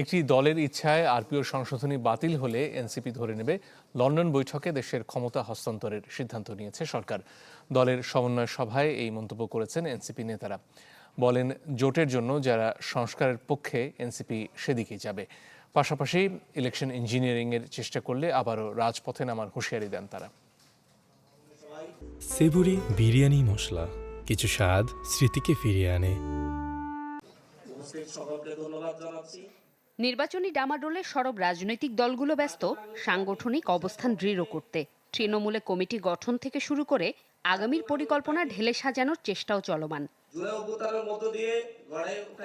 একটি দলের ইচ্ছায় আরপিও সংশোধনী বাতিল হলে এনসিপি ধরে নেবে। লন্ডন বৈঠকে দেশের ক্ষমতা হস্তান্তরের সিদ্ধান্ত নিয়েছে সরকার। দলের সমন্বয় সভায় এই মন্তব্য করেছেন এনসিপি নেতারা। বলেন জোটের জন্য যারা সংস্কারের পক্ষে এনসিপি সেদিকেই যাবে। পাশাপাশি ইলেকশন ইঞ্জিনিয়ারিংয়ের চেষ্টা করলে আবারও রাজপথে নামার হুঁশিয়ারি দেন তারা। সেবুরি বিরিয়ানি মশলা কিছু স্বাদ স্মৃতিকে ফিরিয়ে আনে। সকলকে ধন্যবাদ জানাচ্ছি। নির্বাচনী ডামাডোলে সরব রাজনৈতিক দলগুলো ব্যস্ত, সাংগঠনিক অবস্থান দৃঢ় করতে। তৃণমূলে কমিটি গঠন থেকে শুরু করে আগামীর পরিকল্পনা ঢেলে সাজানোর চেষ্টাও চলমান।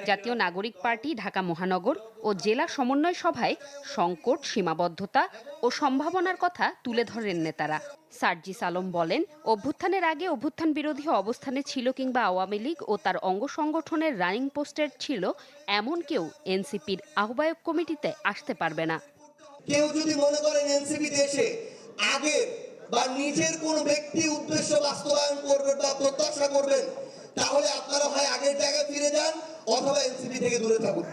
জাতীয় নাগরিক পার্টি ঢাকা মহানগর ও জেলা সমন্বয় সভায় সংকট সীমাবদ্ধতা ও সম্ভাবনার কথা তুলে ধরেন নেতারা। সার্জিস আলম বলেন অভ্যুত্থানের আগে অভ্যুত্থান বিরোধী অবস্থানে ছিল কিংবা আওয়ামী লীগ ও তার অঙ্গ সংগঠনের রানিং পোস্টের ছিল এমন কেউ এনসিপির আহ্বায়ক কমিটিতে আসতে পারবে না। কেউ যদি মনে করেন এনসিপি দেশে আগের বা নিজের কোন ব্যক্তি উদ্দেশ্য বাস্তবায়ন করবেন বা প্রত্যাশা করবেন, তাহলে আপনারা হয় আগের জায়গায় ফিরে যান, অথবা এনসিপি থেকে দূরে থাকুন।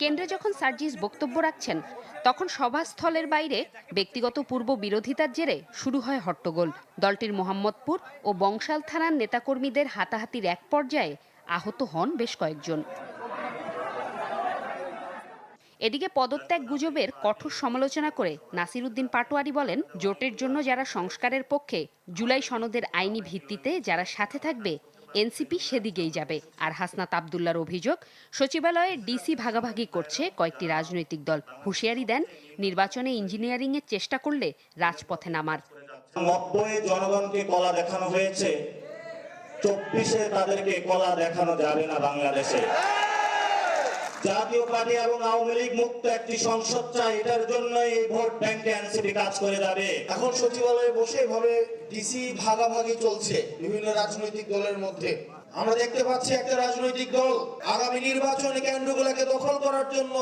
কেন্দ্রে যখন সার্জিস বক্তব্য রাখছেন, তখন সভাস্থলের বাইরে ব্যক্তিগত পূর্ব বিরোধিতার জেরে শুরু হয় হট্টগোল। দলটির মোহাম্মদপুর ও বংশাল থানার নেতাকর্মীদের হাতাহাতির এক পর্যায়ে আহত হন বেশ কয়েকজন। এদিকে পদত্যাগ গুজবের কঠোর সমালোচনা করে নাসির উদ্দিন পাটোয়ারি বলেন, জোটের জন্য যারা সংস্কারের পক্ষে জুলাই সনদের আইনি ভিত্তিতে যারা সাথে থাকবে, এনসিপি সেদিকেই যাবে। আর হাসনাত আবদুল্লার অভিযোগ, সচিবালয়ে ডিসি ভাগাভাগি করছে কয়েকটি রাজনৈতিক দল। হুঁশিয়ারি দেন, নির্বাচনে ইঞ্জিনিয়ারিংয়ের চেষ্টা করলে রাজপথে নামার। নব্বই জনগণকে কলা দেখানো হয়েছে, চব্বিশে তাদেরকে কলা দেখানো যাবে না বাংলাদেশে। জাতীয় পার্টি এবং আওয়ামী লীগ মুক্ত একটি সংসদ চাই এটার জন্য এই ভোট ব্যাংকে এনসিপি কাজ করে যাবে। এখন সচিবালয়ে বসে এভাবে ডিসি ভাগাভাগি চলছে বিভিন্ন রাজনৈতিক দলের মধ্যে। আমরা দেখতে পাচ্ছি একটা রাজনৈতিক দল আগামী নির্বাচনে কেন্দ্রগুলোকে দখল করার জন্য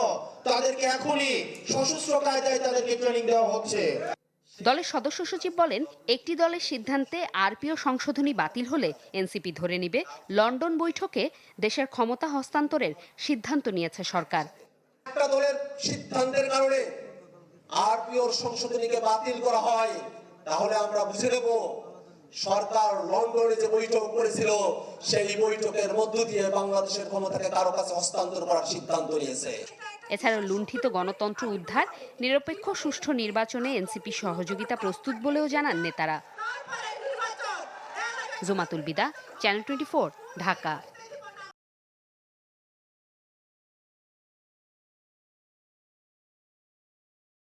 তাদেরকে এখনই সশস্ত্র কায়দায় তাদেরকে ট্রেনিং দেওয়া হচ্ছে। দলের সদস্য সচিব বলেন, একটি দলের সিদ্ধান্তে আরপিও সংশোধনী বাতিল হলে এনসিপি ধরে নিবে। লন্ডন বৈঠকে দেশের ক্ষমতা হস্তান্তরের সিদ্ধান্ত নিয়েছে সরকার। একটা দলের সিদ্ধান্তের কারণে আরপিওর সংশোধনীকে বাতিল করা হয়, তাহলে আমরা বুঝে নেব সরকার লন্ডনে যে বৈঠক করেছিল, সেই বৈঠকের মধ্য দিয়ে বাংলাদেশের ক্ষমতাকে কারও কাছে হস্তান্তর করার সিদ্ধান্ত নিয়েছে। এছাড়াও লুণ্ঠিত গণতন্ত্র উদ্ধার, নিরপেক্ষ সুষ্ঠু নির্বাচনে এনসিপি সহযোগিতা প্রস্তুত বলেও জানান নেতারা। জোমাতুল বিদা, চ্যানেল টোয়েন্টি ঢাকা।